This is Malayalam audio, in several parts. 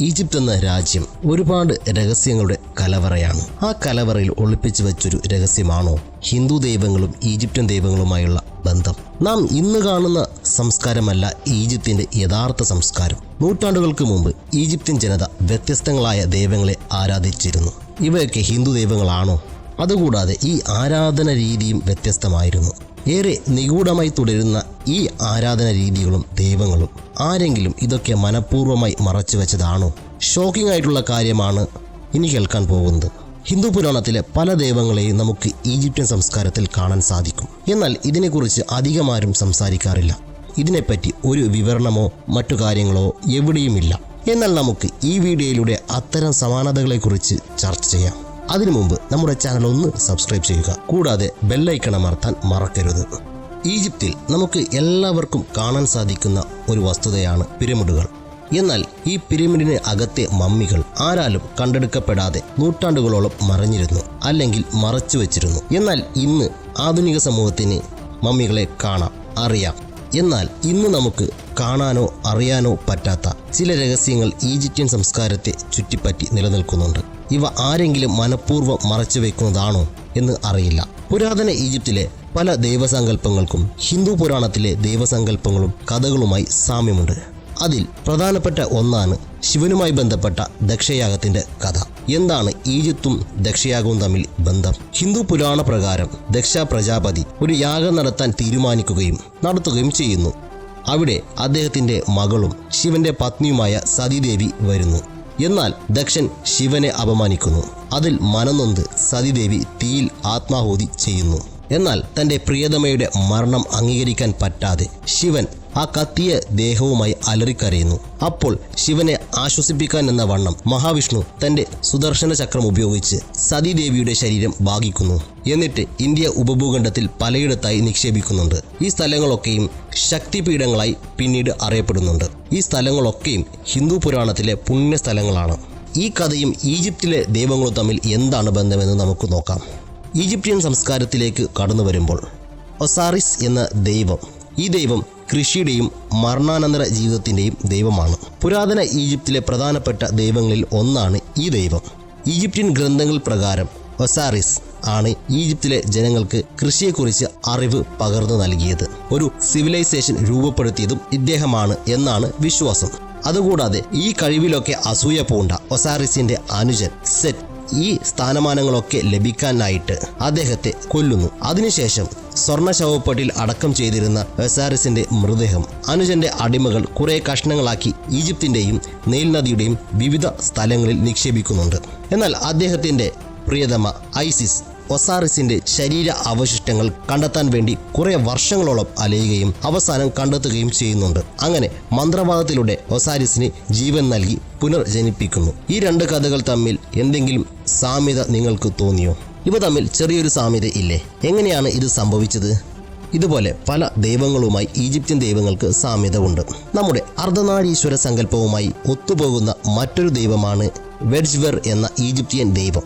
ഈജിപ്ത് എന്ന രാജ്യം ഒരുപാട് രഹസ്യങ്ങളുടെ കലവറയാണ്. ആ കലവറയിൽ ഒളിപ്പിച്ചു വെച്ചൊരു രഹസ്യമാണോ ഹിന്ദു ദൈവങ്ങളും ഈജിപ്ഷ്യൻ ദൈവങ്ങളുമായുള്ള ബന്ധം? നാം ഇന്ന് കാണുന്ന സംസ്കാരമല്ല ഈജിപ്തിന്റെ യഥാർത്ഥ സംസ്കാരം. നൂറ്റാണ്ടുകൾക്ക് മുമ്പ് ഈജിപ്ത്യൻ ജനത വ്യത്യസ്തങ്ങളായ ദൈവങ്ങളെ ആരാധിച്ചിരുന്നു. ഇവയൊക്കെ ഹിന്ദു ദൈവങ്ങളാണോ? അതുകൂടാതെ ഈ ആരാധന രീതിയും വ്യത്യസ്തമായിരുന്നു. ഏറെ നിഗൂഢമായി തുടരുന്ന ഈ ആരാധന രീതികളും ദൈവങ്ങളും ആരെങ്കിലും ഇതൊക്കെ മനഃപൂർവമായി മറച്ചു വെച്ചതാണോ? ഷോക്കിംഗ് ആയിട്ടുള്ള കാര്യമാണ് ഇനി കേൾക്കാൻ പോകുന്നത്. ഹിന്ദു പുരാണത്തിലെ പല ദൈവങ്ങളെയും നമുക്ക് ഈജിപ്ഷ്യൻ സംസ്കാരത്തിൽ കാണാൻ സാധിക്കും. എന്നാൽ ഇതിനെക്കുറിച്ച് അധികമാരും സംസാരിക്കാറില്ല. ഇതിനെപ്പറ്റി ഒരു വിവരണമോ മറ്റു കാര്യങ്ങളോ എവിടെയുമില്ല. എന്നാൽ നമുക്ക് ഈ വീഡിയോയിലൂടെ അത്തരം സമാനതകളെക്കുറിച്ച് ചർച്ച ചെയ്യാം. അതിനു മുമ്പ് നമ്മുടെ ചാനൽ ഒന്ന് സബ്സ്ക്രൈബ് ചെയ്യുക. കൂടാതെ ബെല്ലൈക്കൺ അമർത്താൻ മറക്കരുത്. ഈജിപ്തിൽ നമുക്ക് എല്ലാവർക്കും കാണാൻ സാധിക്കുന്ന ഒരു വസ്തുതയാണ് പിരമിഡുകൾ. എന്നാൽ ഈ പിരമിഡിന് അകത്തെ മമ്മികൾ ആരാലും കണ്ടെടുക്കപ്പെടാതെ നൂറ്റാണ്ടുകളോളം മറഞ്ഞിരുന്നു അല്ലെങ്കിൽ മറച്ചു വെച്ചിരുന്നു. എന്നാൽ ഇന്ന് ആധുനിക സമൂഹത്തിന് മമ്മികളെ കാണാം അറിയാം. എന്നാൽ ഇന്ന് നമുക്ക് കാണാനോ അറിയാനോ പറ്റാത്ത ചില രഹസ്യങ്ങൾ ഈജിപ്ഷ്യൻ സംസ്കാരത്തെ ചുറ്റിപ്പറ്റി നിലനിൽക്കുന്നുണ്ട്. ഇവ ആരെങ്കിലും മനഃപൂർവം മറച്ചു വെക്കുന്നതാണോ എന്ന് അറിയില്ല. പുരാതന ഈജിപ്തിലെ പല ദൈവസങ്കല്പങ്ങൾക്കും ഹിന്ദു പുരാണത്തിലെ ദൈവസങ്കല്പങ്ങളും കഥകളുമായി സാമ്യമുണ്ട്. അതിൽ പ്രധാനപ്പെട്ട ഒന്നാണ് ശിവനുമായി ബന്ധപ്പെട്ട ദക്ഷയാഗത്തിന്റെ കഥ. എന്താണ് ഈജിപ്തും ദക്ഷയാഗവും തമ്മിൽ ബന്ധം? ഹിന്ദു പുരാണ പ്രകാരം ദക്ഷ പ്രജാപതി ഒരു യാഗം നടത്താൻ തീരുമാനിക്കുകയും നടത്തുകയും ചെയ്യുന്നു. അവിടെ അദ്ദേഹത്തിന്റെ മകളും ശിവന്റെ പത്നിയുമായ സതീദേവി വരുന്നു. എന്നാൽ ദക്ഷൻ ശിവനെ അപമാനിക്കുന്നു. അതിൽ മനനൊന്ത് സതിദേവി തീയിൽ ആത്മാഹൂതി ചെയ്യുന്നു. എന്നാൽ തന്റെ പ്രിയതമയുടെ മരണം അംഗീകരിക്കാൻ പറ്റാതെ ശിവൻ ആ കത്തിയ ദേഹവുമായി അലറിക്കരയുന്നു. അപ്പോൾ ശിവനെ ആശ്വസിപ്പിക്കാൻ എന്ന വണ്ണം മഹാവിഷ്ണു തന്റെ സുദർശന ചക്രം ഉപയോഗിച്ച് സതീദേവിയുടെ ശരീരം ഭാഗിക്കുന്നു. എന്നിട്ട് ഇന്ത്യ ഉപഭൂഖണ്ഡത്തിൽ പലയിടത്തായി നിക്ഷേപിക്കുന്നുണ്ട്. ഈ സ്ഥലങ്ങളൊക്കെയും ശക്തിപീഠങ്ങളായി പിന്നീട് അറിയപ്പെടുന്നുണ്ട്. ഈ സ്ഥലങ്ങളൊക്കെയും ഹിന്ദു പുരാണത്തിലെ പുണ്യ സ്ഥലങ്ങളാണ് ഈ കഥയും ഈജിപ്തിലെ ദൈവങ്ങളും തമ്മിൽ എന്താണ് ബന്ധമെന്ന് നമുക്ക് നോക്കാം. ഈജിപ്ഷ്യൻ സംസ്കാരത്തിലേക്ക് കടന്നു വരുമ്പോൾ ഒസാറിസ് എന്ന ദൈവം ഈ ദൈവം കൃഷിയുടെയും മരണാനന്തര ജീവിതത്തിന്റെയും ദൈവമാണ്. പുരാതന ഈജിപ്തിലെ പ്രധാനപ്പെട്ട ദൈവങ്ങളിൽ ഒന്നാണ് ഈ ദൈവം. ഈജിപ്ഷ്യൻ ഗ്രന്ഥങ്ങൾ പ്രകാരം ഒസാറിസ് ആണ് ഈജിപ്തിലെ ജനങ്ങൾക്ക് കൃഷിയെക്കുറിച്ച് അറിവ് പകർന്നു നൽകിയത്. ഒരു സിവിലൈസേഷൻ രൂപപ്പെടുത്തിയതും ഇദ്ദേഹമാണ് എന്നാണ് വിശ്വാസം. അതുകൂടാതെ ഈ കഴിവിലൊക്കെ അസൂയ പൂണ്ട ഒസാറിസിന്റെ അനുജൻ സെറ്റ് ഈ സ്ഥാനമാനങ്ങളൊക്കെ ലഭിക്കാനായിട്ട് അദ്ദേഹത്തെ കൊല്ലുന്നു. അതിനുശേഷം സ്വർണ ശവപ്പെട്ടിൽ അടക്കം ചെയ്തിരുന്ന വെസാറിസിന്റെ മൃതദേഹം അനുജന്റെ അടിമകൾ കുറെ കഷ്ണങ്ങളാക്കി ഈജിപ്തിന്റെയും നെയിൽ നദിയുടെയും വിവിധ സ്ഥലങ്ങളിൽ നിക്ഷേപിക്കുന്നുണ്ട്. എന്നാൽ അദ്ദേഹത്തിന്റെ പ്രിയതമ ഐസിസ് ഒസാറിസിന്റെ ശരീര അവശിഷ്ടങ്ങൾ കണ്ടെത്താൻ വേണ്ടി കുറെ വർഷങ്ങളോളം അലയുകയും അവസാനം കണ്ടെത്തുകയും ചെയ്യുന്നുണ്ട്. അങ്ങനെ മന്ത്രവാദത്തിലൂടെ ഒസാരിസിന് ജീവൻ നൽകി പുനർജനിപ്പിക്കുന്നു. ഈ രണ്ട് കഥകൾ തമ്മിൽ എന്തെങ്കിലും സാമ്യത നിങ്ങൾക്ക് തോന്നിയോ? ഇവ തമ്മിൽ ചെറിയൊരു സാമ്യത ഇല്ലേ? എങ്ങനെയാണ് ഇത് സംഭവിച്ചത്? ഇതുപോലെ പല ദൈവങ്ങളുമായി ഈജിപ്ത്യൻ ദൈവങ്ങൾക്ക് സാമ്യത ഉണ്ട്. നമ്മുടെ അർദ്ധനാരീശ്വര സങ്കല്പവുമായി ഒത്തുപോകുന്ന മറ്റൊരു ദൈവമാണ് വെഡ്ജ്വർ എന്ന ഈജിപ്ഷ്യൻ ദൈവം.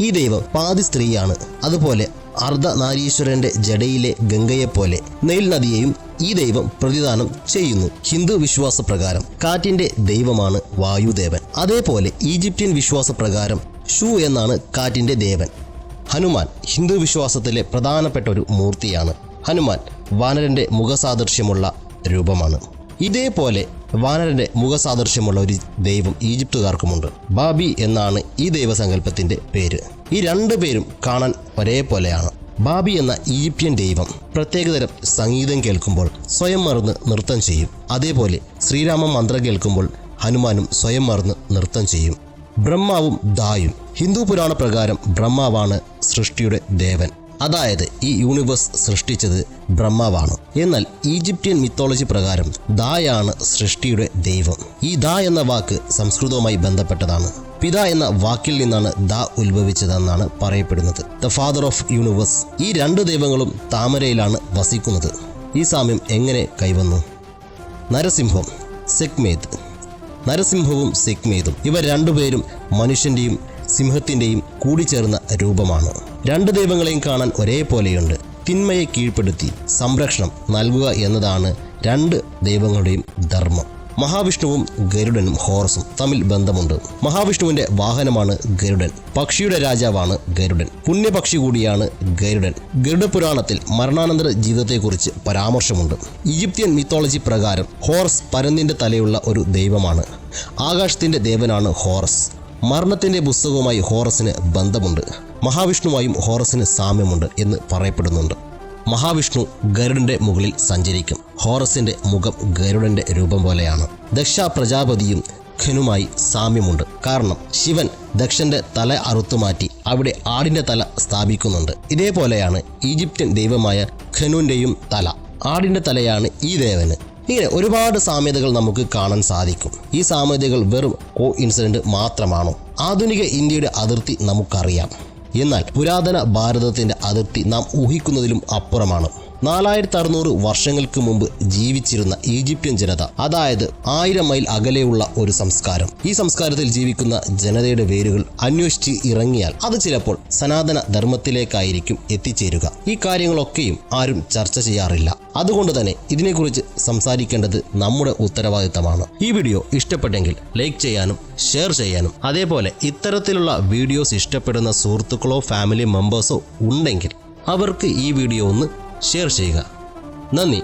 ഈ ദൈവം പാതി സ്ത്രീയാണ്. അതുപോലെ അർദ്ധനാരീശ്വരന്റെ ജഡയിലെ ഗംഗയെപ്പോലെ നെയിൽ നദിയെയും ഈ ദൈവം പ്രതിദാനം ചെയ്യുന്നു. ഹിന്ദു വിശ്വാസപ്രകാരം കാറ്റിന്റെ ദൈവമാണ് വായുദേവൻ. അതേപോലെ ഈജിപ്ഷ്യൻ വിശ്വാസപ്രകാരം ഷൂ എന്നാണ് കാറ്റിന്റെ ദേവൻ. ഹനുമാൻ ഹിന്ദു വിശ്വാസത്തിലെ പ്രധാനപ്പെട്ട ഒരു മൂർത്തിയാണ്. ഹനുമാൻ വാനരന്റെ മുഖസാദൃശ്യമുള്ള രൂപമാണ്. ഇതേപോലെ വാനരന്റെ മുഖസാദൃശ്യമുള്ള ഒരു ദൈവം ഈജിപ്തുകാർക്കുമുണ്ട്. ബാബി എന്നാണ് ഈ ദൈവസങ്കല്പത്തിന്റെ പേര്. ഈ രണ്ടു പേരും കാണാൻ ഒരേപോലെയാണ്. ബാബി എന്ന ഈജിപ്ഷ്യൻ ദൈവം പ്രത്യേകതരം സംഗീതം കേൾക്കുമ്പോൾ സ്വയം മറന്ന് നൃത്തം ചെയ്യും. അതേപോലെ ശ്രീരാമ മന്ത്രം കേൾക്കുമ്പോൾ ഹനുമാനും സ്വയം മറന്ന് നൃത്തം ചെയ്യും. ബ്രഹ്മാവും ദായും ഹിന്ദു പുരാണ പ്രകാരം ബ്രഹ്മാവാണ് സൃഷ്ടിയുടെ ദേവൻ. അതായത് ഈ യൂണിവേഴ്സ് സൃഷ്ടിച്ചത് ബ്രഹ്മാവാണ്. എന്നാൽ ഈജിപ്ഷ്യൻ മിത്തോളജി പ്രകാരം ദായാണ് സൃഷ്ടിയുടെ ദൈവം. ഈ ദാ എന്ന വാക്ക് സംസ്കൃതവുമായി ബന്ധപ്പെട്ടതാണ്. പിത എന്ന വാക്കിൽ നിന്നാണ് ദ ഉത്ഭവിച്ചതെന്നാണ് പറയപ്പെടുന്നത്. ദ ഫാദർ ഓഫ് യൂണിവേഴ്സ് ഈ രണ്ട് ദൈവങ്ങളും താമരയിലാണ് വസിക്കുന്നത്. ഈ സാമ്യം എങ്ങനെ കൈവന്നു? നരസിംഹം സെക്മേത് നരസിംഹവും സെക്മേതും ഇവ രണ്ടുപേരും മനുഷ്യന്റെയും സിംഹത്തിന്റെയും കൂടിച്ചേർന്ന രൂപമാണ്. രണ്ട് ദൈവങ്ങളെയും കാണാൻ ഒരേപോലെയുണ്ട്. തിന്മയെ കീഴ്പ്പെടുത്തി സംരക്ഷണം നൽകുക എന്നതാണ് രണ്ട് ദൈവങ്ങളുടെയും ധർമ്മം. മഹാവിഷ്ണുവും ഗരുഡനും ഹോറസും തമ്മിൽ ബന്ധമുണ്ട്. മഹാവിഷ്ണുവിന്റെ വാഹനമാണ് ഗരുഡൻ. പക്ഷിയുടെ രാജാവാണ് ഗരുഡൻ. പുണ്യപക്ഷി കൂടിയാണ് ഗരുഡൻ. ഗരുഡ പുരാണത്തിൽ മരണാനന്തര ജീവിതത്തെക്കുറിച്ച് പരാമർശമുണ്ട്. ഈജിപ്ഷ്യൻ മിത്തോളജി പ്രകാരം ഹോറസ് പരന്നിന്റെ തലയുള്ള ഒരു ദൈവമാണ്. ആകാശത്തിന്റെ ദേവനാണ് ഹോറസ്. മരണത്തിന്റെ പുസ്തകവുമായി ഹോറസിന് ബന്ധമുണ്ട്. മഹാവിഷ്ണുവായും ഹോറസിന് സാമ്യമുണ്ട് എന്ന് പറയപ്പെടുന്നുണ്ട്. മഹാവിഷ്ണു ഗരുഡന്റെ മുകളിൽ സഞ്ചരിക്കും. ഹോറസിന്റെ മുഖം ഗരുഡന്റെ രൂപം പോലെയാണ്. ദക്ഷ പ്രജാപതിയും ഖനുമായി സാമ്യമുണ്ട്. കാരണം ശിവൻ ദക്ഷന്റെ തല അറുത്തുമാറ്റി അവിടെ ആടിന്റെ തല സ്ഥാപിക്കുന്നുണ്ട്. ഇതേപോലെയാണ് ഈജിപ്ത്യൻ ദൈവമായ ഖനുവിന്റെയും തല. ആടിന്റെ തലയാണ് ഈ ദേവന്. ഇങ്ങനെ ഒരുപാട് സാമ്യതകൾ നമുക്ക് കാണാൻ സാധിക്കും. ഈ സാമ്യതകൾ വെറും കോ ഇൻസിഡന്റ് മാത്രമാണോ? ആധുനിക ഇന്ത്യയുടെ അതിർത്തി നമുക്കറിയാം. എന്നാൽ പുരാതന ഭാരതത്തിന്റെ അതിർത്തി നാം ഊഹിക്കുന്നതിലും അപ്പുറമാണ്. നാലായിരത്തി അറുന്നൂറ് വർഷങ്ങൾക്ക് മുമ്പ് ജീവിച്ചിരുന്ന ഈജിപ്ഷ്യൻ ജനത അതായത് ആയിരം മൈൽ അകലെയുള്ള ഒരു സംസ്കാരം. ഈ സംസ്കാരത്തിൽ ജീവിക്കുന്ന ജനതയുടെ വേരുകൾ അന്വേഷിച്ച് ഇറങ്ങിയാൽ അത് ചിലപ്പോൾ സനാതന ധർമ്മത്തിലേക്കായിരിക്കും എത്തിച്ചേരുക. ഈ കാര്യങ്ങളൊക്കെയും ആരും ചർച്ച ചെയ്യാറില്ല. അതുകൊണ്ട് തന്നെ ഇതിനെക്കുറിച്ച് സംസാരിക്കേണ്ടത് നമ്മുടെ ഉത്തരവാദിത്തമാണ്. ഈ വീഡിയോ ഇഷ്ടപ്പെട്ടെങ്കിൽ ലൈക്ക് ചെയ്യാനും ഷെയർ ചെയ്യാനും. അതേപോലെ ഇത്തരത്തിലുള്ള വീഡിയോസ് ഇഷ്ടപ്പെടുന്ന സുഹൃത്തുക്കളോ ഫാമിലി മെമ്പേഴ്സോ ഉണ്ടെങ്കിൽ അവർക്ക് ഈ വീഡിയോ ഒന്ന് ഷെയർ ചെയ്യുക. നന്ദി.